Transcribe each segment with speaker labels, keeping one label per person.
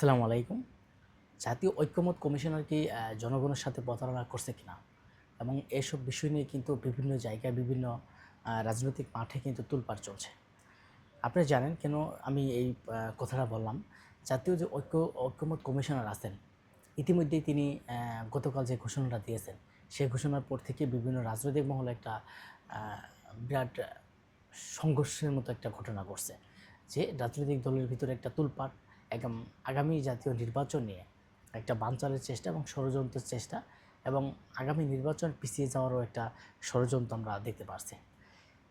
Speaker 1: আসসালামু আলাইকুম। জাতীয় ঐক্যমত কমিশনার কি জনগণের সাথে প্রতারণা করছে কিনা এবং এসব বিষয় নিয়ে কিন্তু বিভিন্ন জায়গায় বিভিন্ন রাজনৈতিক মাঠে কিন্তু তুলপাড় চলছে। আপনি জানেন কেন আমি এই কথাটা বললাম? জাতীয় যে ঐক্য, ঐক্যমত কমিশনার আছেন, ইতিমধ্যেই তিনি গতকাল যে ঘোষণাটা দিয়েছেন, সেই ঘোষণার পর থেকে বিভিন্ন রাজনৈতিক মহলে একটা বিরাট সংঘর্ষের মতো একটা ঘটনা ঘটছে, যে রাজনৈতিক দলের ভিতরে একটা তুলপাট একদম আগামী জাতীয় নির্বাচন নিয়ে একটা বানচালের চেষ্টা এবং ষড়যন্ত্রের চেষ্টা এবং আগামী নির্বাচন পিছিয়ে যাওয়ারও একটা ষড়যন্ত্র আমরা দেখতে পারছি।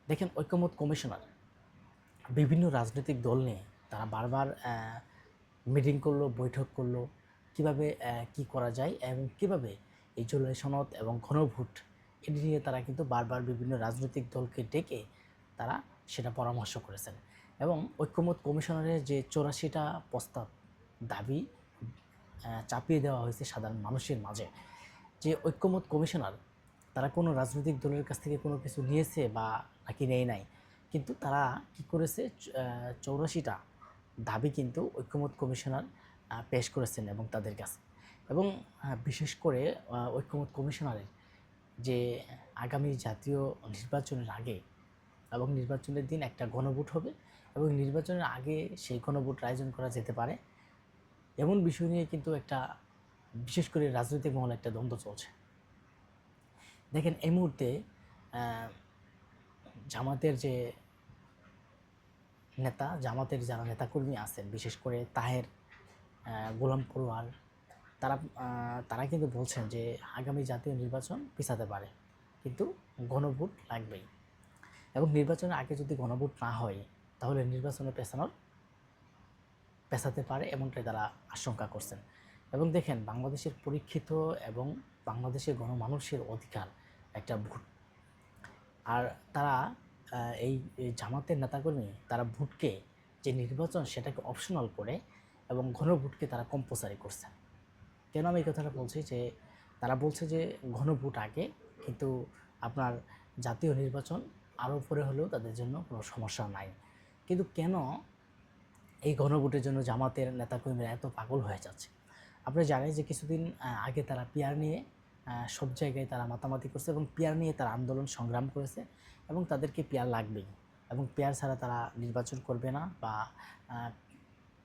Speaker 1: দেখেন, ঐক্যমত কমিশনার বিভিন্ন রাজনৈতিক দল নিয়ে তারা বারবার মিটিং করল, বৈঠক করল, কীভাবে কি করা যায় এবং কীভাবে এই জুলাই সনদ এবং গণভোট এটি নিয়ে তারা কিন্তু বারবার বিভিন্ন রাজনৈতিক দলকে ডেকে তারা সেটা পরামর্শ করেছেন। এবং ঐক্যমত কমিশনারের যে চৌরাশিটা প্রস্তাব, দাবি চাপিয়ে দেওয়া হয়েছে সাধারণ মানুষের মাঝে, যে ঐক্যমত কমিশনার তারা কোনো রাজনৈতিক দলের কাছ থেকে কোনো কিছু নিয়েছে বা নাকি নেয় নাই, কিন্তু তারা কি করেছে? চৌরাশিটা দাবি কিন্তু ঐক্যমত কমিশনার পেশ করেছেন এবং তাদের কাছে। এবং বিশেষ করে ঐক্যমত কমিশনারের যে আগামী জাতীয় নির্বাচনের আগে এবং নির্বাচনের দিন একটা গণভোট হবে এবং নির্বাচনের আগে সেই গণভোট আয়োজন করা যেতে পারে। এমন বিষয় নিয়ে কিন্তু একটা বিশেষ করে রাজনৈতিক মহলে একটা দ্বন্দ্ব চলছে। দেখেন, এই মুহূর্তে জামাতের যে নেতা, জামাতের যারা নেতাকর্মী আছেন, বিশেষ করে তাহের গোলাম পড়ুয়ার তারা তারা কিন্তু বলছেন যে আগামী জাতীয় নির্বাচন পিছাতে পারে। কিন্তু গণভোট লাগবেই। এবং নির্বাচনের আগে যদি গণভোট না হয়, তাহলে নির্বাচনে পেছানোর পেছাতে পারে এমনটাই তারা আশঙ্কা করছেন। এবং দেখেন, বাংলাদেশের পরীক্ষিত এবং বাংলাদেশের গণমানুষের অধিকার একটা ভোট। আর তারা এই জামাতের নেতাকর্মী, তারা ভোটকে যে নির্বাচন সেটাকে অপশনাল করে এবং ঘনভোটকে তারা কম্পালসারি করছে কেন আমি এই কথাটা বলছি? যে তারা বলছে যে ঘনভোট আগে, কিন্তু আপনার জাতীয় নির্বাচন আরও উপরে হলেও তাদের জন্য কোনো সমস্যা নাই। কিন্তু কেন এই গণভোটের জন্য জামাতের নেতাকর্মীরা এত পাগল হয়ে যাচ্ছে? আপনি জানেন যে কিছুদিন আগে তারা পিয়ার নিয়ে সব জায়গায় তারা মাতামাতি করছে এবং পিয়ার নিয়ে তারা আন্দোলন সংগ্রাম করেছে এবং তাদেরকে পেয়ার লাগবেই। এবং পেয়ার ছাড়া তারা নির্বাচন করবে না বা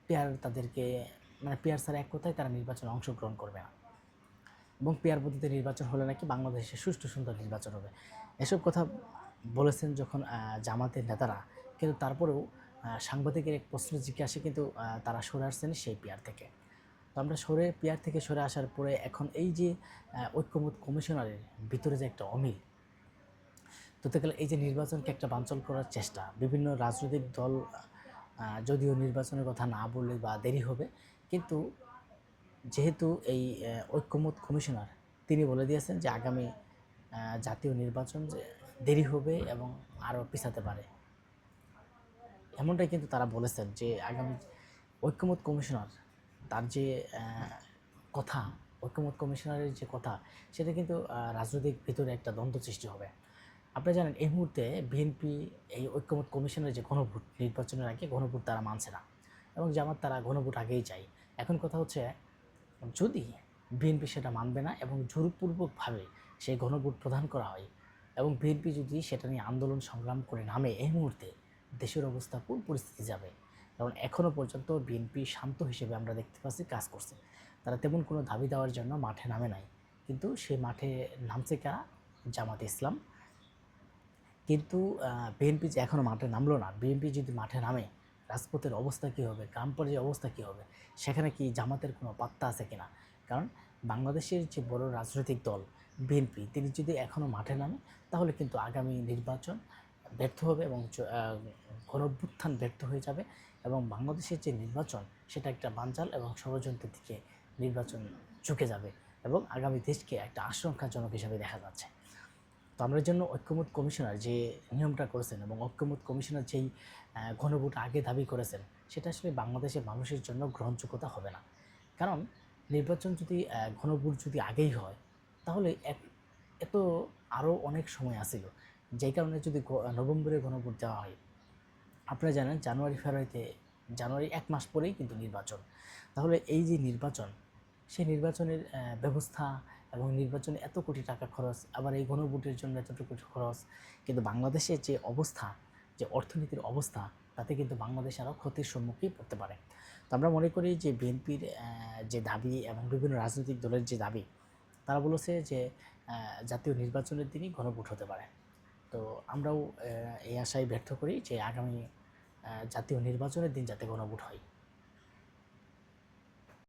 Speaker 1: পেয়ার তাদেরকে মানে পেয়ার ছাড়া এক কথায় তারা নির্বাচনে অংশগ্রহণ করবে না। এবং পেয়ার পদ্ধতিতে নির্বাচন হলে নাকি বাংলাদেশে সুষ্ঠু সুন্দর নির্বাচন হবে। এসব কথা বলেছেন যখন জামাতের নেতারা। কিন্তু তারপরেও সাংবাদিকের এক প্রশ্ন জিজ্ঞাসা কিন্তু তারা সরে আসছেন সেই পেয়ার থেকে। তো আমরা সরে পেয়ার থেকে সরে আসার পরে এখন এই যে ঐক্যমত কমিশনারের ভিতরে যে একটা অমিল তো গেলে এই যে নির্বাচনকে একটা বাঞ্চল করার চেষ্টা, বিভিন্ন রাজনৈতিক দল যদিও নির্বাচনের কথা না বললে বা দেরি হবে, কিন্তু যেহেতু এই ঐক্যমত কমিশনার, তিনি বলে দিয়েছেন যে আগামী জাতীয় নির্বাচন যে দেরি হবে এবং আরও পিছাতে পারে। এমনটাই কিন্তু তারা বলেছেন যে আগামী ঐক্যমত কমিশনার তার যে কথা, ঐক্যমত কমিশনারের যে কথা, সেটা কিন্তু রাজনৈতিক ভিতরে একটা দ্বন্দ্ব সৃষ্টি হবে। আপনি জানেন, এই মুহূর্তে বিএনপি এই ঐক্যমত কমিশনের যে গণভোট নির্বাচনের আগে গণভোট তারা মানছে না এবং জামাত তারা গণভোট আগেই চাই এখন কথা হচ্ছে, যদি বিএনপি সেটা মানবে না এবং জোরপূর্বকভাবে সেই গণভোট প্রদান করা হয় এবং বিএনপি যদি সেটা নিয়ে আন্দোলন সংগ্রাম করে নামে, এই মুহূর্তে দেশের অবস্থা কোন পরিস্থিতি যাবে? কারণ এখনও পর্যন্ত বিএনপি শান্ত হিসেবে আমরা দেখতে পাচ্ছি কাজ করছে। তারা তেমন কোনো দাবি দেওয়ার জন্য মাঠে নামে নাই। কিন্তু সেই মাঠে নামছে কারা? জামাত ইসলাম। কিন্তু বিএনপি যে এখনও মাঠে নামলো না, বিএনপি যদি মাঠে নামে, রাজপথের অবস্থা কী হবে? গ্রাম পর্যায়ে অবস্থা কী হবে? সেখানে কি জামাতের কোনো পাত্তা আছে কিনা? কারণ বাংলাদেশের যে বড় রাজনৈতিক দল বিএনপি, তিনি যদি এখনও মাঠে নামে তাহলে কিন্তু আগামী নির্বাচন ব্যর্থ হবে এবং গণঅভ্যুত্থান ব্যর্থ হয়ে যাবে এবং বাংলাদেশের যে নির্বাচন, সেটা একটা বানচাল এবং ষড়যন্ত্রের দিকে নির্বাচন ঝুঁকে যাবে এবং আগামী দেশকে একটা আশঙ্কাজনক হিসাবে দেখা যাচ্ছে। তো আমরা জন্য ঐক্যমত কমিশনার যে নিয়মটা করেছেন এবং ঐক্যমত কমিশনার যেই ঘনভোট আগে দাবি করেছেন, সেটা আসলে বাংলাদেশের মানুষের জন্য গ্রহণযোগ্যতা হবে না। কারণ নির্বাচন যদি ঘনভোট যদি আগেই হয় তাহলে এত আরও অনেক সময় আসিল যেই কারণে যদি নভেম্বরে গণভোট দেওয়া হয়। আপনারা জানেন জানুয়ারি, ফেব্রুয়ারিতে, জানুয়ারি এক মাস পরেই কিন্তু নির্বাচন। তাহলে এই যে নির্বাচন সেই নির্বাচনের ব্যবস্থা এবং নির্বাচনে এত কোটি টাকা খরচ, আবার এই গণভোটের জন্য এতটুকু খরচ, কিন্তু বাংলাদেশের যে অবস্থা, যে অর্থনীতির অবস্থা, তাতে কিন্তু বাংলাদেশ আরও ক্ষতির সম্মুখীন পড়তে পারে। তো আমরা মনে করি যে বিএনপির যে দাবি এবং বিভিন্ন রাজনৈতিক দলের যে দাবি তারা বলেছে যে জাতীয় নির্বাচনের দিনই গণভোট হতে পারে। তো আমরাও এই আশায় ব্যর্থ করি যে, আগামী জাতীয় নির্বাচনের দিন যাতে গণভোট হয়।